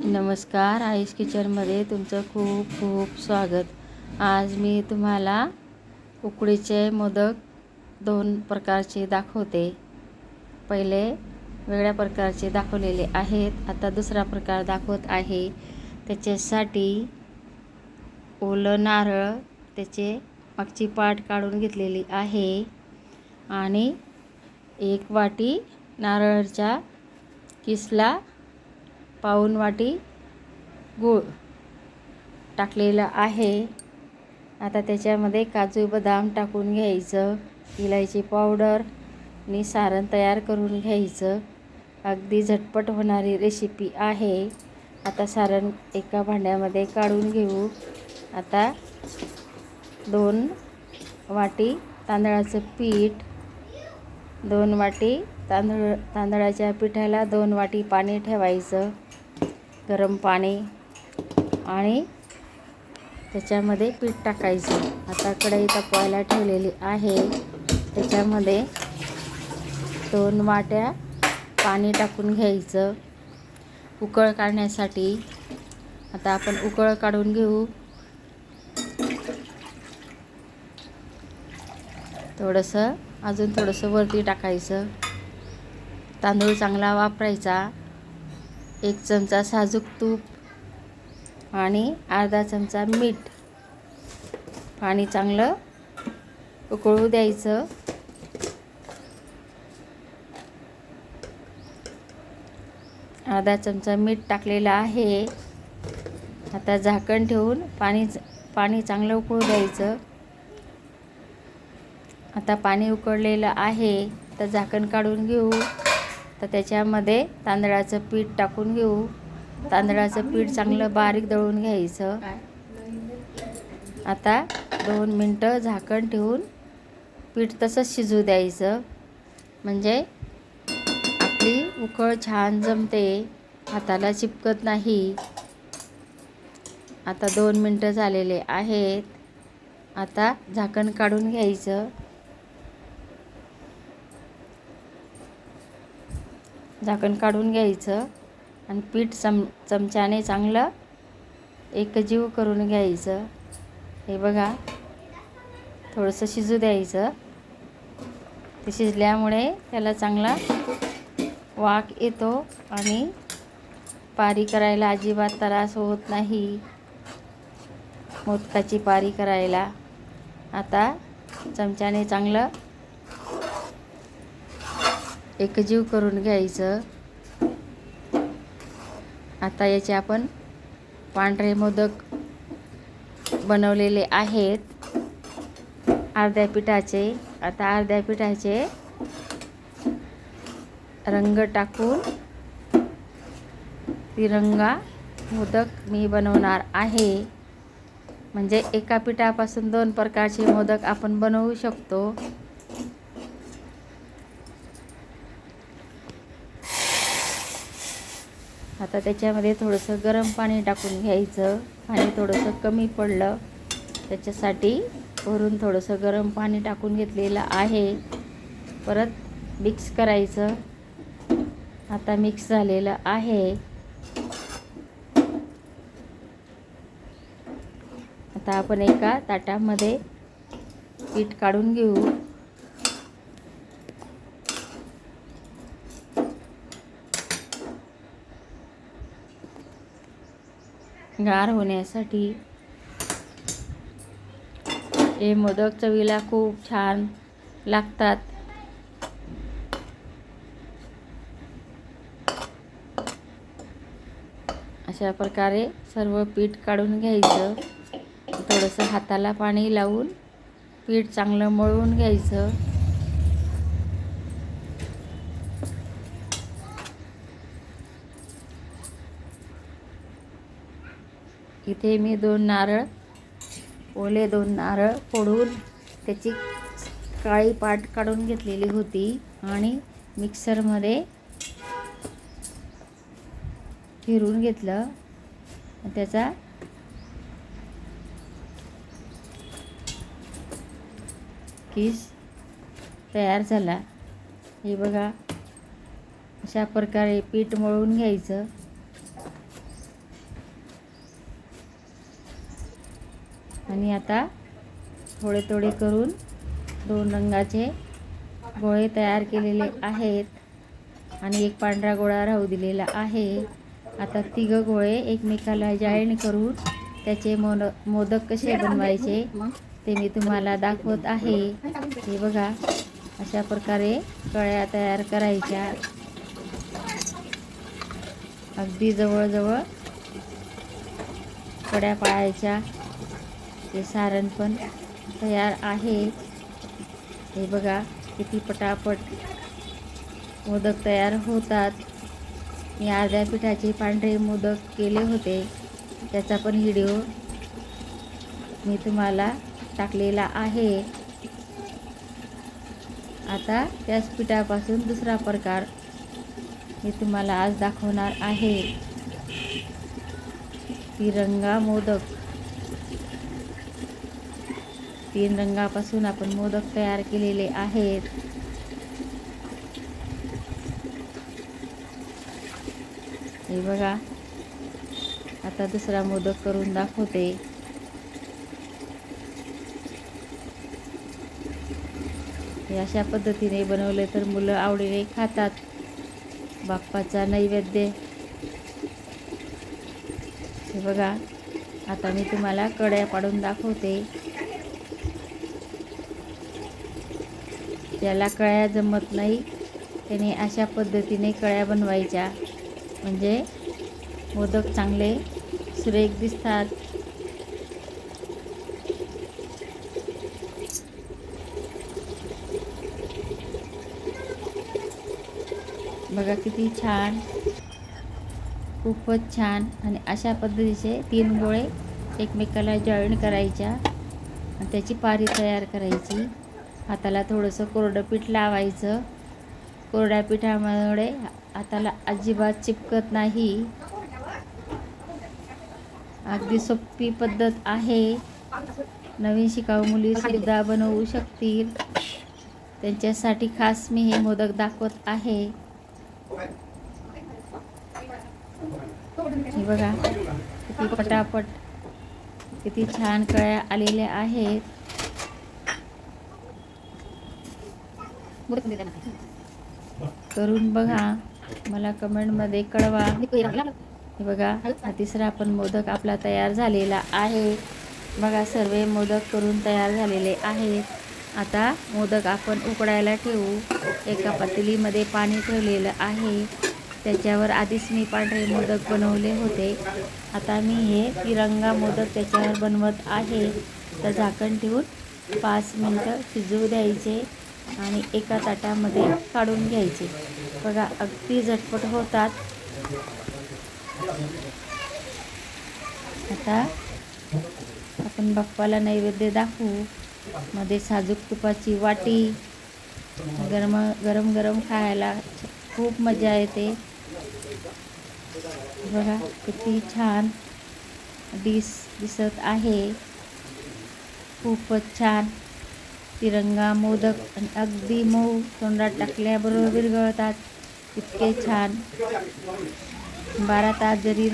नमस्कार आईस किचनमध्ये तुमचं खूप खूप स्वागत. आज मी तुम्हाला उकडीचे मोदक दोन प्रकारचे दाखवते. पहिले वेगळ्या प्रकारचे दाखवलेले आहेत. आता दुसरा प्रकार दाखवत आहे. त्याच्यासाठी ओलं नारळ त्याचे मागची पाट काढून घेतलेली आहे. आणि एक वाटी नारळाच्या किसला पाऊण वाटी गूळ टाकलेलं आहे. आता त्याच्यामध्ये काजू बदाम टाकून घ्यायचं इलायची पावडर आणि सारण तयार करून घ्यायचं. अगदी झटपट होणारी रेसिपी आहे. आता सारण एका भांड्यामध्ये काढून घेऊ. आता दोन वाटी तांदळाचं पीठ दोन वाटी तांदूळ तांदळाच्या पिठाला दोन वाटी पाणी ठेवायचं. गरम पाणी आणि त्याच्यामध्ये पीठ टाकायचं. आता कढई तापवायला ठेवलेली आहे. त्याच्यामध्ये दोन वाट्या पाणी टाकून घ्यायचं. उकळ काढण्यासाठी. आता आपण उकळ काढून घेऊ. थोडंसं अजून थोडंसं वरती टाकायचं. तांदूळ चांगला वापरायचा. एक चमचा साजूक तूप आणि अर्धा चमचा मीठ. पाणी चांगलं उकळू द्यायचं. अर्धा चमचा मीठ टाकलेलं आहे. आता झाकण ठेवून पाणी पाणी चांगलं उकळू द्यायचं. आता पाणी उकळलेलं आहे. तर झाकण काढून घेऊ. तर त्याच्यामध्ये तांदळाचं पीठ टाकून घेऊ. तांदळाचं पीठ चांगलं बारीक दळून घ्यायचं. आता दोन मिनटं झाकण ठेवून पीठ तसंच शिजू द्यायचं. म्हणजे आपली उकळ छान जमते. हाताला चिपकत नाही. आता दोन मिनटं झालेले आहेत. आता झाकण काढून घ्यायचं. झाकण काढून घ्यायचं आणि पीठ चम चमच्याने चांगलं एकजीव करून घ्यायचं. हे बघा थोडंसं शिजू द्यायचं. ते शिजल्यामुळे त्याला चांगला वाक येतो आणि पारी करायला अजिबात त्रास होत नाही. मोदकाची पारी करायला. आता चमच्याने चांगलं एकजीव करून घ्यायचं. आता याचे आपण पांढरे मोदक बनवलेले आहेत. अर्ध्या पिठाचे. आता अर्ध्या पिठाचे रंग टाकून तिरंगा मोदक मी बनवणार आहे. म्हणजे एका पिठापासून दोन प्रकारचे मोदक आपण बनवू शकतो. आता त्याच्यामध्ये थोडंसं गरम पाणी टाकून घ्यायचं. पाणी थोडंसं कमी पडलं. त्याच्यासाठी वरून थोडंसं गरम पाणी टाकून घेतलेलं आहे. परत मिक्स करायचं. आता मिक्स झालेलं आहे. आता आपण एका ताटामध्ये पीठ काढून घेऊ. गार होण्यासाठी. हे मोदक चवीला खूप छान लागतात. अशा प्रकारे सर्व पीठ काढून घ्यायचं. थोडंसं हाताला पाणी लावून पीठ चांगलं मळून घ्यायचं. इथे मी दोन नारळ ओले दोन नारळ फोडून त्याची काळी पाट काढून घेतलेली होती आणि मिक्सरमध्ये फिरून घेतलं. त्याचा किस तयार झाला. हे बघा अशा प्रकारे पीठ मळून घ्यायचं. आणि आता थोडे थोडे करून दोन रंगाचे गोळे तयार केलेले आहेत. आणि एक पांढरा गोळा राहू दिलेला आहे. आता तिघं गोळे एकमेकाला जॉईन करून त्याचे मोन मोदक कसे बनवायचे ते मी तुम्हाला दाखवत आहे. हे बघा अशा प्रकारे कळ्या तयार करायच्या. अगदी जवळजवळ कड्या पाळायच्या. ते सारण पण तयार आहे. हे बघा किती पटापट मोदक तयार होतात. मी अर्ध्या पिठाचे पांढरे मोदक केले होते. त्याचा पण व्हिडिओ मी तुम्हाला टाकलेला आहे. आता त्याच पिठापासून दुसरा प्रकार मी तुम्हाला आज दाखवणार आहे. तिरंगा मोदक. तीन रंगापासून आपण मोदक तयार केलेले आहेत. हे बघा. आता दुसरा मोदक करून दाखवते. हे अशा पद्धतीने बनवले तर मुलं आवडीने खातात. बाप्पाचा नैवेद्य. हे बघा. आता मी तुम्हाला कड्या पाडून दाखवते. ज्याला कळ्या जमत नाही. त्याने अशा पद्धतीने कळ्या बनवायच्या. म्हणजे मोदक चांगले सुरेख दिसतात. बघा किती छान. खूपच छान. आणि अशा पद्धतीचे तीन गोळे एकमेकाला जॉईन करायच्या. आणि त्याची पारी तयार करायची. हाताला थोडंसं कोरडं पीठ लावायचं. कोरड्या पिठामुळे हाताला अजिबात चिपकत नाही. अगदी सोपी पद्धत आहे. नवीन शिकाऊ मुली सुद्धा बनवू शकतील. त्यांच्यासाठी खास मी हे मोदक दाखवत आहे. हे बघा किती पटापट किती छान कळ्या आलेल्या आहेत. करून बघा. मला कमेंटमध्ये कळवा. हे बघा हा तिसरा पण मोदक आपला तयार झालेला आहे. बघा सर्व मोदक करून तयार झालेले आहेत. आता मोदक आपण उकडायला ठेवू. एका पातेलीमध्ये पाणी ठेवलेलं आहे. त्याच्यावर आधीच मी पांढरे मोदक बनवले होते. आता मी हे तिरंगा मोदक त्याच्यावर बनवत आहे. तर झाकण ठेवून पाच मिनटं शिजवू द्यायचे. आणि एका ताटामध्ये काढून घ्यायचे. बघा अगदी झटपट होतात. आता आपण बाप्पाला नैवेद्य दाखवू. मध्ये साजूक तुपाची वाटी गरम गरम गरम खायला खूप मजा येते. बघा किती छान डिश दिसत आहे. खूपच छान. तिरंगा मोदक आणि अगदी मऊ तोंडात टाकल्याबरोबर विरघळतात इतके छान. बारा तास जरी